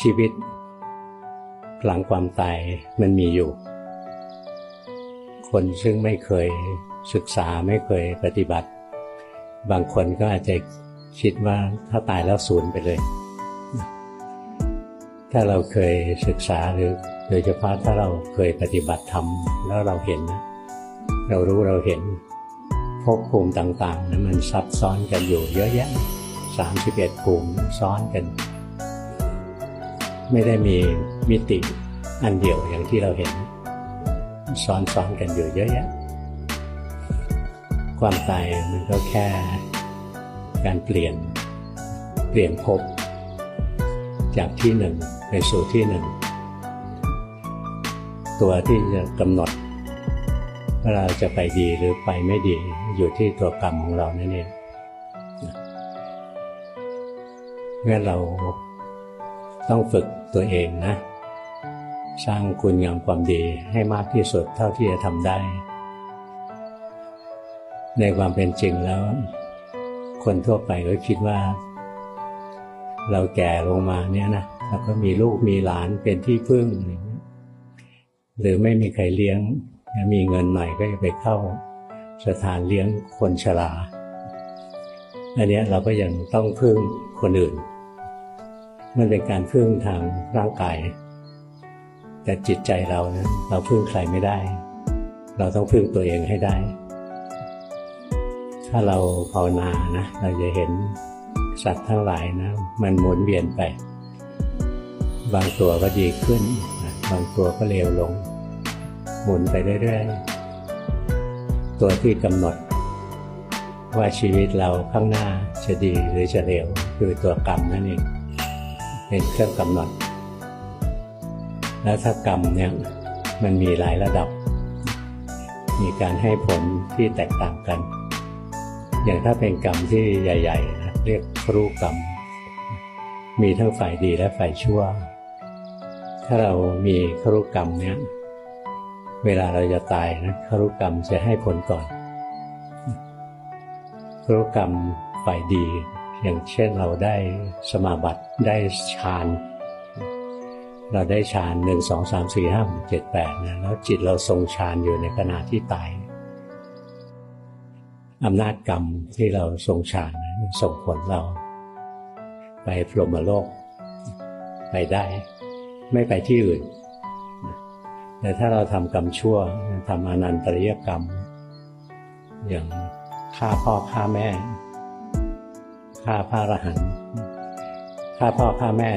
ชีวิต หลังความตายมันมีอยู่ คนซึ่งไม่เคยศึกษาไม่เคยปฏิบัติ บางคนก็อาจจะคิดว่าถ้าตายแล้วสูญไปเลย ถ้าเราเคยศึกษาหรือโดยเฉพาะถ้าเราเคยปฏิบัติธรรมแล้วเราเห็นนะเรารู้เราเห็นภพภูมิต่างๆนะมันซับซ้อนกันอยู่เยอะแยะสามสิบเอ็ดภูมิซ้อนกัน ไม่ได้มีมิติอันเดียวอย่างที่เราเห็นซ้อนซ้อนกันอยู่เยอะแยะ ความตายมันก็แค่การเปลี่ยนเปลี่ยนภพจากที่หนึ่งไปสู่ที่หนึ่ง ตัวที่จะกำหนดว่าเราจะไปดีหรือไปไม่ดีอยู่ที่ตัวกรรมของเรานั่นเองเมื่อเรา ต้องฝึกตัวเองนะ สร้างคุณงามความดีให้มากที่สุดเท่าที่จะทำได้ ในความเป็นจริงแล้ว คนทั่วไปก็คิดว่า เราแก่ลงมาเนี่ยนะแล้วก็มีลูกมีหลานเป็นที่พึ่ง หรือไม่มีใครเลี้ยง มีเงินหน่อยก็จะไปเข้าสถานเลี้ยงคนชรา อันนี้เราก็ยังต้องพึ่งคนอื่น มันเป็นการพึ่งทางร่างกาย แต่จิตใจเรานะเราพึ่งใครไม่ได้ เราต้องพึ่งตัวเองให้ได้ ถ้าเราภาวนานะเราจะเห็นสัตว์ทั้งหลายนะ มันหมุนเวียนไป บางตัวก็ดีขึ้น บางตัวก็เลวลง หมุนไปเรื่อยๆ ตัวที่กำหนด ว่าชีวิตเราข้างหน้าจะดีหรือจะเลวคือตัวกรรมนั่นเอง เป็นเครื่องกำหนด แล้วถ้ากรรมเนี่ยมันมีหลายระดับ มีการให้ผลที่แตกต่างกัน อย่างถ้าเป็นกรรมที่ใหญ่ๆนะเรียกครูกรรม มีทั้งฝ่ายดีและฝ่ายชั่ว ถ้าเรามีครุกรรมเนี่ยเวลาเราจะตายนะครุกรรมจะให้ผลก่อนครุกรรมฝ่ายดี อย่างเช่นเราได้สมาบัติได้ฌานเราได้ฌานหนึ่งสองสามสี่ห้าหกเจ็ดแปดนะแล้วจิตเราทรงฌานอยู่ในขณะที่ตายอำนาจกรรมที่เราทรงฌานนะส่งผลเรา ไปพรหมโลก ไปได้ ไม่ไปที่อื่น แต่ถ้าเราทำกรรมชั่วทำอนันตริยกรรม อย่างฆ่าพ่อฆ่าแม่ ฆ่าพระอรหันต์ฆ่าพ่อฆ่าแม่